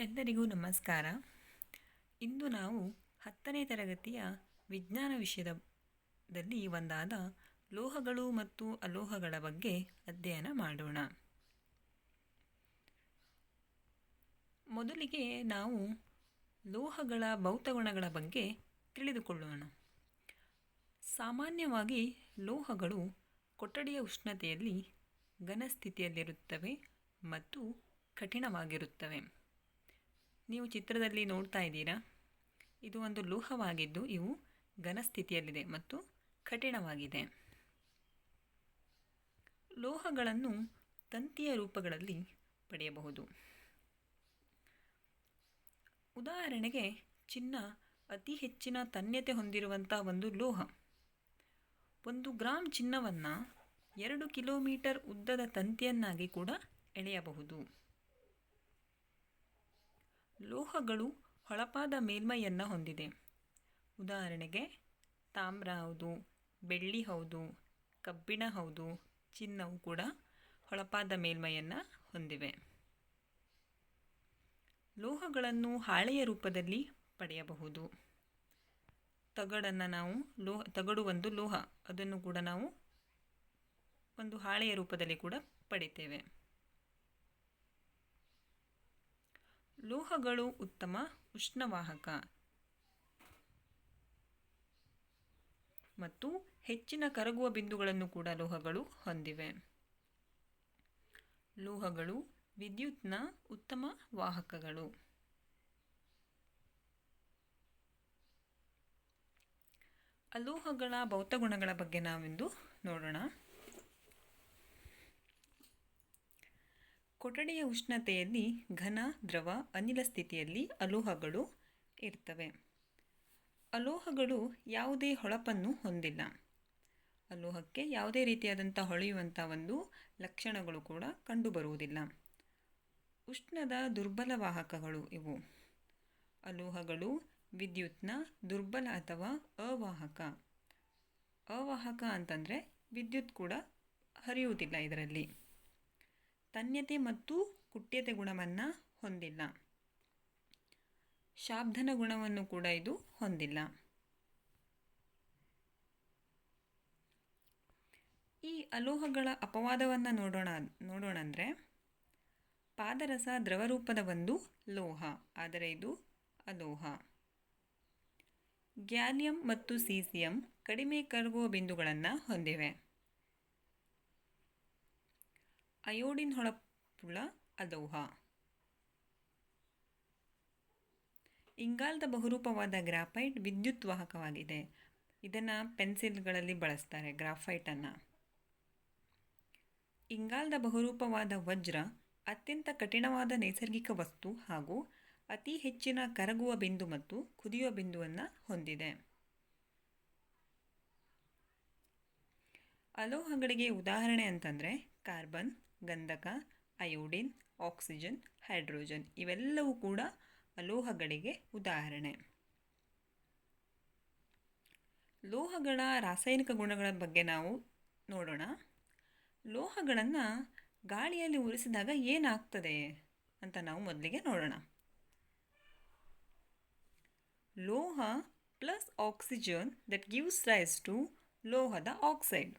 ಎಲ್ಲರಿಗೂ ನಮಸ್ಕಾರ. ಇಂದು ನಾವು ಹತ್ತನೇ ತರಗತಿಯ ವಿಜ್ಞಾನ ವಿಷಯದಲ್ಲಿ ಒಂದಾದ ಲೋಹಗಳು ಮತ್ತು ಅಲೋಹಗಳ ಬಗ್ಗೆ ಅಧ್ಯಯನ ಮಾಡೋಣ. ಮೊದಲಿಗೆ ನಾವು ಲೋಹಗಳ ಭೌತಗುಣಗಳ ಬಗ್ಗೆ ತಿಳಿದುಕೊಳ್ಳೋಣ. ಸಾಮಾನ್ಯವಾಗಿ ಲೋಹಗಳು ಕೊಠಡಿಯ ಉಷ್ಣತೆಯಲ್ಲಿ ಘನ ಸ್ಥಿತಿಯಲ್ಲಿರುತ್ತವೆ ಮತ್ತು ಕಠಿಣವಾಗಿರುತ್ತವೆ. ನೀವು ಚಿತ್ರದಲ್ಲಿ ನೋಡ್ತಾ ಇದ್ದೀರಾ? ಇದು ಒಂದು ಲೋಹವಾಗಿದ್ದು, ಇವು ಘನ ಸ್ಥಿತಿಯಲ್ಲಿದೆ ಮತ್ತು ಕಠಿಣವಾಗಿದೆ. ಲೋಹಗಳನ್ನು ತಂತಿಯ ರೂಪಗಳಲ್ಲಿ ಪಡೆಯಬಹುದು. ಉದಾಹರಣೆಗೆ, ಚಿನ್ನ ಅತಿ ಹೆಚ್ಚಿನ ತನ್ಯತೆ ಹೊಂದಿರುವಂಥ ಒಂದು ಲೋಹ. ಒಂದು ಗ್ರಾಮ್ ಚಿನ್ನವನ್ನು ಎರಡು ಕಿಲೋಮೀಟರ್ ಉದ್ದದ ತಂತಿಯನ್ನಾಗಿ ಕೂಡ ಎಳೆಯಬಹುದು. ಲೋಹಗಳು ಹೊಳಪಾದ ಮೇಲ್ಮೈಯನ್ನು ಹೊಂದಿದೆ. ಉದಾಹರಣೆಗೆ, ತಾಮ್ರ ಹೌದು, ಬೆಳ್ಳಿ ಹೌದು, ಕಬ್ಬಿಣ ಹೌದು, ಚಿನ್ನವು ಕೂಡ ಹೊಳಪಾದ ಮೇಲ್ಮೈಯನ್ನು ಹೊಂದಿವೆ. ಲೋಹಗಳನ್ನು ಹಾಳೆಯ ರೂಪದಲ್ಲಿ ಪಡೆಯಬಹುದು. ತಗಡನ್ನು ನಾವು ಲೋಹ ತಗಡು ಒಂದು ಲೋಹ, ಅದನ್ನು ಕೂಡ ನಾವು ಒಂದು ಹಾಳೆಯ ರೂಪದಲ್ಲಿ ಕೂಡ ಪಡಿತೇವೆ ಲೋಹಗಳು ಉತ್ತಮ ಉಷ್ಣವಾಹಕ ಮತ್ತು ಹೆಚ್ಚಿನ ಕರಗುವ ಬಿಂದುಗಳನ್ನು ಕೂಡ ಲೋಹಗಳು ಹೊಂದಿವೆ. ಲೋಹಗಳು ವಿದ್ಯುತ್ನ ಉತ್ತಮ ವಾಹಕಗಳು. ಅಲೋಹಗಳ ಭೌತ ಗುಣಗಳ ಬಗ್ಗೆ ನಾವಿಂದು ನೋಡೋಣ. ಕೊಠಡಿಯ ಉಷ್ಣತೆಯಲ್ಲಿ ಘನ, ದ್ರವ, ಅನಿಲ ಸ್ಥಿತಿಯಲ್ಲಿ ಅಲೋಹಗಳು ಇರ್ತವೆ. ಅಲೋಹಗಳು ಯಾವುದೇ ಹೊಳಪನ್ನು ಹೊಂದಿಲ್ಲ. ಅಲೋಹಕ್ಕೆ ಯಾವುದೇ ರೀತಿಯಾದಂಥ ಹೊಳೆಯುವಂಥ ಒಂದು ಲಕ್ಷಣಗಳು ಕೂಡ ಕಂಡುಬರುವುದಿಲ್ಲ. ಉಷ್ಣದ ದುರ್ಬಲ ವಾಹಕಗಳು ಇವು. ಅಲೋಹಗಳು ವಿದ್ಯುತ್ನ ದುರ್ಬಲ ಅಥವಾ ಅವಾಹಕ. ಅವಾಹಕ ಅಂತಂದರೆ ವಿದ್ಯುತ್ ಕೂಡ ಹರಿಯುವುದಿಲ್ಲ ಇದರಲ್ಲಿ. ತನ್ಯತೆ ಮತ್ತು ಕುಟ್ಯತೆ ಗುಣವನ್ನು ಹೊಂದಿಲ್ಲ. ಶಾಬ್ದನ ಗುಣವನ್ನು ಕೂಡ ಇದು ಹೊಂದಿಲ್ಲ. ಈ ಅಲೋಹಗಳ ಅಪವಾದವನ್ನು ನೋಡೋಣ ನೋಡೋಣ ಅಂದರೆ ಪಾದರಸ ದ್ರವರೂಪದ ಒಂದು ಲೋಹ, ಆದರೆ ಇದು ಅಲೋಹ. ಗ್ಯಾಲಿಯಂ ಮತ್ತು ಸೀಸಿಯಂ ಕಡಿಮೆ ಕರಗುವ ಬಿಂದುಗಳನ್ನು ಹೊಂದಿವೆ. ಅಯೋಡಿನ್ ಹೊಳಪುಳ ಅಲೋಹ ಇಂಗಾಲದ ಬಹುರೂಪವಾದ ಗ್ರಾಫೈಟ್ ವಿದ್ಯುತ್ ವಾಹಕವಾಗಿದೆ ಇದನ್ನು ಪೆನ್ಸಿಲ್ಗಳಲ್ಲಿ ಬಳಸ್ತಾರೆ, ಗ್ರಾಫೈಟನ್ನು. ಇಂಗಾಲದ ಬಹುರೂಪವಾದ ವಜ್ರ ಅತ್ಯಂತ ಕಠಿಣವಾದ ನೈಸರ್ಗಿಕ ವಸ್ತು ಹಾಗೂ ಅತಿ ಹೆಚ್ಚಿನ ಕರಗುವ ಬಿಂದು ಮತ್ತು ಕುದಿಯುವ ಬಿಂದುವನ್ನು ಹೊಂದಿದೆ. ಅಲೋಹಗಳಿಗೆ ಉದಾಹರಣೆ ಅಂತಂದರೆ ಕಾರ್ಬನ್ ಗಂಧಕ, ಅಯೋಡಿನ್, ಆಕ್ಸಿಜನ್, ಹೈಡ್ರೋಜನ್ ಇವೆಲ್ಲವೂ ಕೂಡ ಅಲೋಹಗಳಿಗೆ ಉದಾಹರಣೆ. ಲೋಹಗಳ ರಾಸಾಯನಿಕ ಗುಣಗಳ ಬಗ್ಗೆ ನಾವು ನೋಡೋಣ. ಲೋಹಗಳನ್ನು ಗಾಳಿಯಲ್ಲಿ ಉರಿಸಿದಾಗ ಏನಾಗ್ತದೆ ಅಂತ ನಾವು ಮೊದಲಿಗೆ ನೋಡೋಣ. ಲೋಹ plus oxygen that gives rise to ಲೋಹದ ಆಕ್ಸೈಡ್.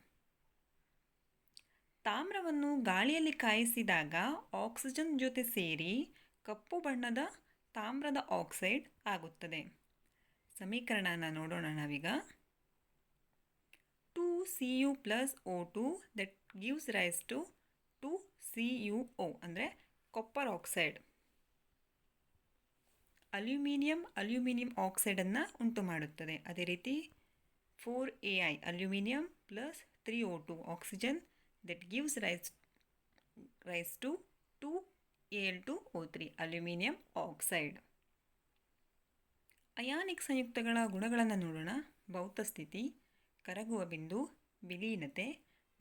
ತಾಮ್ರವನ್ನು ಗಾಳಿಯಲ್ಲಿ ಕಾಯಿಸಿದಾಗ ಆಕ್ಸಿಜನ್ ಜೊತೆ ಸೇರಿ ಕಪ್ಪು ಬಣ್ಣದ ತಾಮ್ರದ ಆಕ್ಸೈಡ್ ಆಗುತ್ತದೆ. ಸಮೀಕರಣನ ನೋಡೋಣ ನಾವೀಗ. Two C U plus O two that gives rise to two C U O ಅಂದರೆ ಕೊಪ್ಪರ್ ಆಕ್ಸೈಡ್ ಅಲ್ಯೂಮಿನಿಯಂ ಅಲ್ಯೂಮಿನಿಯಂ ಆಕ್ಸೈಡನ್ನು ಉಂಟು ಮಾಡುತ್ತದೆ. ಅದೇ ರೀತಿ four A I aluminium plus three O two oxygen that gives L two O three aluminium oxide ionic ಸಂಯುಕ್ತಗಳ ಗುಣಗಳನ್ನು ನೋಡೋಣ. ಭೌತ ಸ್ಥಿತಿ ಕರಗುವ ಬಿಂದು, ವಿಲೀನತೆ,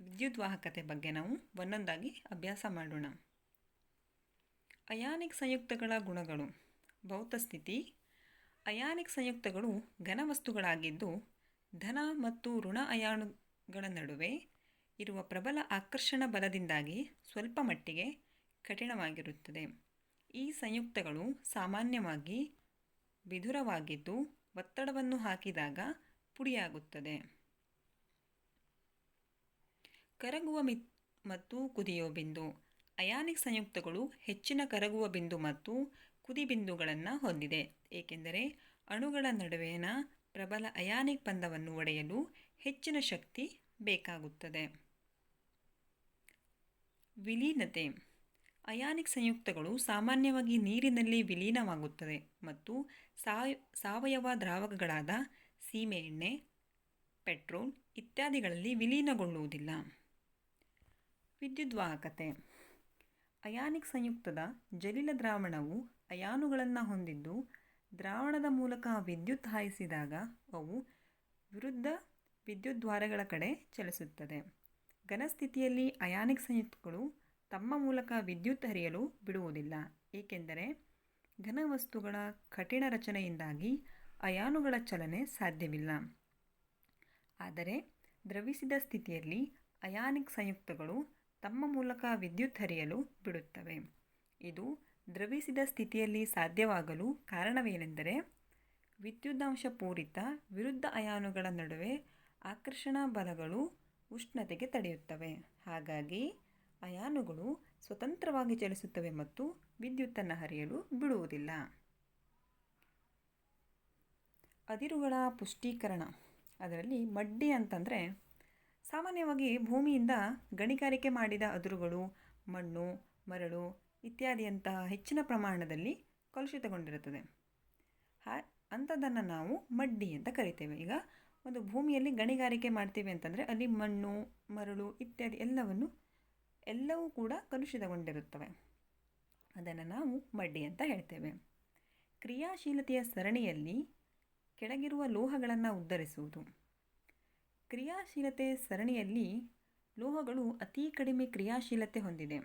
ವಿದ್ಯುದ್ವಾಹಕತೆ ಬಗ್ಗೆ ನಾವು ಒಂದೊಂದಾಗಿ ಅಭ್ಯಾಸ ಮಾಡೋಣ. ಅಯಾನಿಕ್ ಸಂಯುಕ್ತಗಳ ಗುಣಗಳು. ಭೌತ ಸ್ಥಿತಿ ಅಯಾನಿಕ್ ಸಂಯುಕ್ತಗಳು ಘನವಸ್ತುಗಳಾಗಿದ್ದು ಧನ ಮತ್ತು ಋಣ ಅಯಾನುಗಳ ನಡುವೆ ಇರುವ ಪ್ರಬಲ ಆಕರ್ಷಣ ಬಲದಿಂದಾಗಿ ಸ್ವಲ್ಪ ಮಟ್ಟಿಗೆ ಕಠಿಣವಾಗಿರುತ್ತದೆ. ಈ ಸಂಯುಕ್ತಗಳು ಸಾಮಾನ್ಯವಾಗಿ ಬಿದುರವಾಗಿದ್ದು ಒತ್ತಡವನ್ನು ಹಾಕಿದಾಗ ಪುಡಿಯಾಗುತ್ತದೆ. ಕರಗುವ ಮಿ ಮತ್ತು ಕುದಿಯುವ ಬಿಂದು. ಅಯಾನಿಕ್ ಸಂಯುಕ್ತಗಳು ಹೆಚ್ಚಿನ ಕರಗುವ ಬಿಂದು ಮತ್ತು ಕುದಿ ಬಿಂದುಗಳನ್ನು ಹೊಂದಿದೆ. ಏಕೆಂದರೆ ಅಣುಗಳ ನಡುವಿನ ಪ್ರಬಲ ಅಯಾನಿಕ್ ಬಂಧವನ್ನು ಒಡೆಯಲು ಹೆಚ್ಚಿನ ಶಕ್ತಿ ಬೇಕಾಗುತ್ತದೆ. ವಿಲೀನತೆ. ಅಯಾನಿಕ್ ಸಂಯುಕ್ತಗಳು ಸಾಮಾನ್ಯವಾಗಿ ನೀರಿನಲ್ಲಿ ವಿಲೀನವಾಗುತ್ತದೆ ಮತ್ತು ಸಾವಯವ ದ್ರಾವಕಗಳಾದ ಸೀಮೆಎಣ್ಣೆ ಪೆಟ್ರೋಲ್ ಇತ್ಯಾದಿಗಳಲ್ಲಿ ವಿಲೀನಗೊಳ್ಳುವುದಿಲ್ಲ. ವಿದ್ಯುದ್ವಾಹಕತೆ. ಅಯಾನಿಕ್ ಸಂಯುಕ್ತದ ಜಲಿಲ ದ್ರಾವಣವು ಅಯಾನುಗಳನ್ನು ಹೊಂದಿದ್ದು, ದ್ರಾವಣದ ಮೂಲಕ ವಿದ್ಯುತ್ ಹಾಯಿಸಿದಾಗ ಅವು ವಿರುದ್ಧ ವಿದ್ಯುದ್ವಾರಗಳ ಕಡೆ ಚಲಿಸುತ್ತದೆ. ಘನಸ್ಥಿತಿಯಲ್ಲಿ ಅಯಾನಿಕ್ ಸಂಯುಕ್ತಗಳು ತಮ್ಮ ಮೂಲಕ ವಿದ್ಯುತ್ ಹರಿಯಲು ಬಿಡುವುದಿಲ್ಲ. ಏಕೆಂದರೆ ಘನವಸ್ತುಗಳ ಕಠಿಣ ರಚನೆಯಿಂದಾಗಿ ಅಯಾನುಗಳ ಚಲನೆ ಸಾಧ್ಯವಿಲ್ಲ. ಆದರೆ ದ್ರವಿಸಿದ ಸ್ಥಿತಿಯಲ್ಲಿ ಅಯಾನಿಕ್ ಸಂಯುಕ್ತಗಳು ತಮ್ಮ ಮೂಲಕ ವಿದ್ಯುತ್ ಹರಿಯಲು ಬಿಡುತ್ತವೆ. ಇದು ದ್ರವಿಸಿದ ಸ್ಥಿತಿಯಲ್ಲಿ ಸಾಧ್ಯವಾಗಲು ಕಾರಣವೇನೆಂದರೆ ವಿದ್ಯುದಾಂಶ ಪೂರಿತ ವಿರುದ್ಧ ಅಯಾನುಗಳ ನಡುವೆ ಆಕರ್ಷಣಾ ಬಲಗಳು ಉಷ್ಣತೆಗೆ ತಡೆಯುತ್ತವೆ. ಹಾಗಾಗಿ ಅಯಾನುಗಳು ಸ್ವತಂತ್ರವಾಗಿ ಚಲಿಸುತ್ತವೆ ಮತ್ತು ವಿದ್ಯುತ್ತನ್ನು ಹರಿಯಲು ಬಿಡುವುದಿಲ್ಲ. ಅದಿರುಗಳ ಪುಷ್ಟೀಕರಣ. ಅದರಲ್ಲಿ ಮಡ್ಡಿ ಅಂತಂದರೆ ಸಾಮಾನ್ಯವಾಗಿ ಭೂಮಿಯಿಂದ ಗಣಿಗಾರಿಕೆ ಮಾಡಿದ ಅದಿರುಗಳು, ಮಣ್ಣು, ಮರಳು ಇತ್ಯಾದಿಯಂತಹ ಹೆಚ್ಚಿನ ಪ್ರಮಾಣದಲ್ಲಿ ಕಲುಷಿತಗೊಂಡಿರುತ್ತದೆ. ಹಾ, ಅಂಥದ್ದನ್ನು ನಾವು ಮಡ್ಡಿ ಅಂತ ಕರಿತೇವೆ. ಈಗ ಒಂದು ಭೂಮಿಯಲ್ಲಿ ಗಣಿಗಾರಿಕೆ ಮಾಡ್ತೀವಿ ಅಂತಂದರೆ ಅಲ್ಲಿ ಮಣ್ಣು, ಮರಳು ಇತ್ಯಾದಿ ಎಲ್ಲವನ್ನು, ಎಲ್ಲವೂ ಕೂಡ ಕಲುಷಿತಗೊಂಡಿರುತ್ತವೆ. ಅದನ್ನು ನಾವು ಮಡ್ಡಿ ಅಂತ ಹೇಳ್ತೇವೆ. ಕ್ರಿಯಾಶೀಲತೆಯ ಸರಣಿಯಲ್ಲಿ ಕೆಳಗಿರುವ ಲೋಹಗಳನ್ನು ಉದ್ಧರಿಸುವುದು. ಕ್ರಿಯಾಶೀಲತೆ ಸರಣಿಯಲ್ಲಿ ಲೋಹಗಳು ಅತಿ ಕಡಿಮೆ ಕ್ರಿಯಾಶೀಲತೆ ಹೊಂದಿದೆ.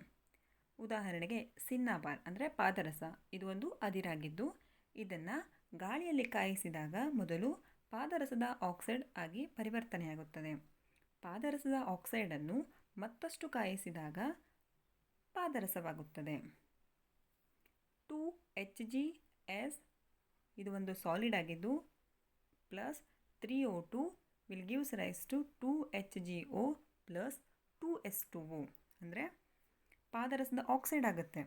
ಉದಾಹರಣೆಗೆ ಸಿನ್ನಾಬಾರ್ ಅಂದರೆ ಪಾದರಸ, ಇದು ಒಂದು ಅದಿರಾಗಿದ್ದು, ಇದನ್ನು ಗಾಳಿಯಲ್ಲಿ ಕಾಯಿಸಿದಾಗ ಮೊದಲು ಪಾದರಸದ ಆಕ್ಸೈಡ್ ಆಗಿ ಪರಿವರ್ತನೆಯಾಗುತ್ತದೆ. ಪಾದರಸದ ಆಕ್ಸೈಡನ್ನು ಮತ್ತಷ್ಟು ಕಾಯಿಸಿದಾಗ ಪಾದರಸವಾಗುತ್ತದೆ. ಟು ಎಚ್ ಜಿ ಎಸ್ ಇದು ಒಂದು ಸಾಲಿಡ್ ಆಗಿದ್ದು, plus three O two will gives rise to two H G O plus two S two O. ಅಂದರೆ ಪಾದರಸದ ಆಕ್ಸೈಡ್ ಆಗುತ್ತೆ.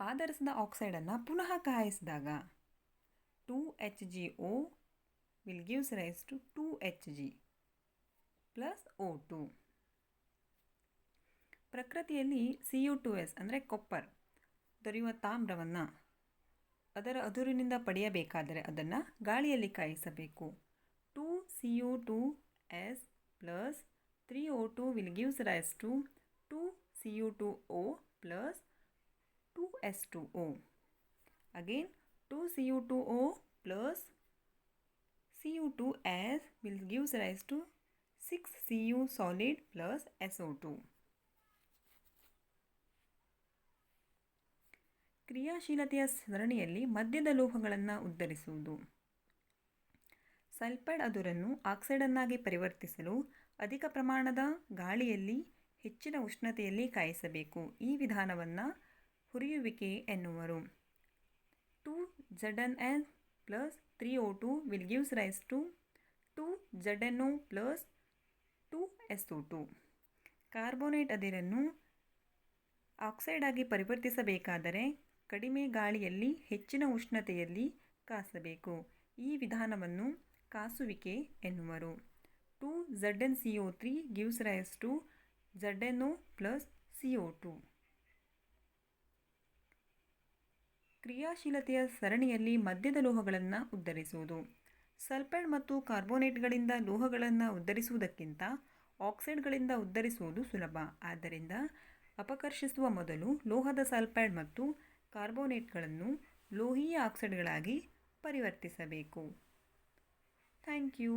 ಪಾದರಸದ ಆಕ್ಸೈಡನ್ನು ಪುನಃ ಕಾಯಿಸಿದಾಗ, two H G O rise to two H G plus O two ಪ್ರಕೃತಿಯಲ್ಲಿ C U two S ಅಂದರೆ copper, ದೊರೆಯುವ ತಾಮ್ರವನ್ನು ಅದರ ಅದುರಿನಿಂದ ಪಡೆಯಬೇಕಾದರೆ ಅದನ್ನು ಗಾಳಿಯಲ್ಲಿ ಕಾಯಿಸಬೇಕು. Two C U two S plus three O two will gives rise to two C U two O plus two S O two again two C U two O plus C as will gives rise to rise to six C U solid plus S O two ಕ್ರಿಯಾಶೀಲತೆಯ ಸರಣಿಯಲ್ಲಿ ಮಧ್ಯದ ಲೋಹಗಳನ್ನು ಉದ್ಧರಿಸುವುದು. Sulphide ಅದುರನ್ನು ಆಕ್ಸೈಡನ್ನಾಗಿ ಪರಿವರ್ತಿಸಲು ಅಧಿಕ ಪ್ರಮಾಣದ ಗಾಳಿಯಲ್ಲಿ ಹೆಚ್ಚಿನ ಉಷ್ಣತೆಯಲ್ಲಿ ಕಾಯಿಸಬೇಕು. ಈ ವಿಧಾನವನ್ನು ಹುರಿಯುವಿಕೆ ಎನ್ನುವರು. Two ಜಡನ್ N O rise to two Z plus two S O two. Carbonate ಅದಿರನ್ನು oxide ಆಗಿ ಪರಿವರ್ತಿಸಬೇಕಾದರೆ ಕಡಿಮೆ ಗಾಳಿಯಲ್ಲಿ ಹೆಚ್ಚಿನ ಉಷ್ಣತೆಯಲ್ಲಿ ಕಾಸಬೇಕು. ಈ ವಿಧಾನವನ್ನು ಕಾಸುವಿಕೆ ಎನ್ನುವರು. Two Z N C O three gives rise to Z N O plus C O two. ಕ್ರಿಯಾಶೀಲತೆಯ ಸರಣಿಯಲ್ಲಿ ಮಧ್ಯದ ಲೋಹಗಳನ್ನು ಉದ್ಧರಿಸುವುದು. ಸಲ್ಫೈಡ್ ಮತ್ತು ಕಾರ್ಬೋನೇಟ್ಗಳಿಂದ ಲೋಹಗಳನ್ನು ಉದ್ಧರಿಸುವುದಕ್ಕಿಂತ ಆಕ್ಸೈಡ್ಗಳಿಂದ ಉದ್ಧರಿಸುವುದು ಸುಲಭ. ಆದ್ದರಿಂದ ಅಪಕರ್ಷಿಸುವ ಮೊದಲು ಲೋಹದ ಸಲ್ಫೈಡ್ ಮತ್ತು ಕಾರ್ಬೋನೇಟ್ಗಳನ್ನು ಲೋಹೀಯ ಆಕ್ಸೈಡ್ಗಳಾಗಿ ಪರಿವರ್ತಿಸಬೇಕು. Thank you.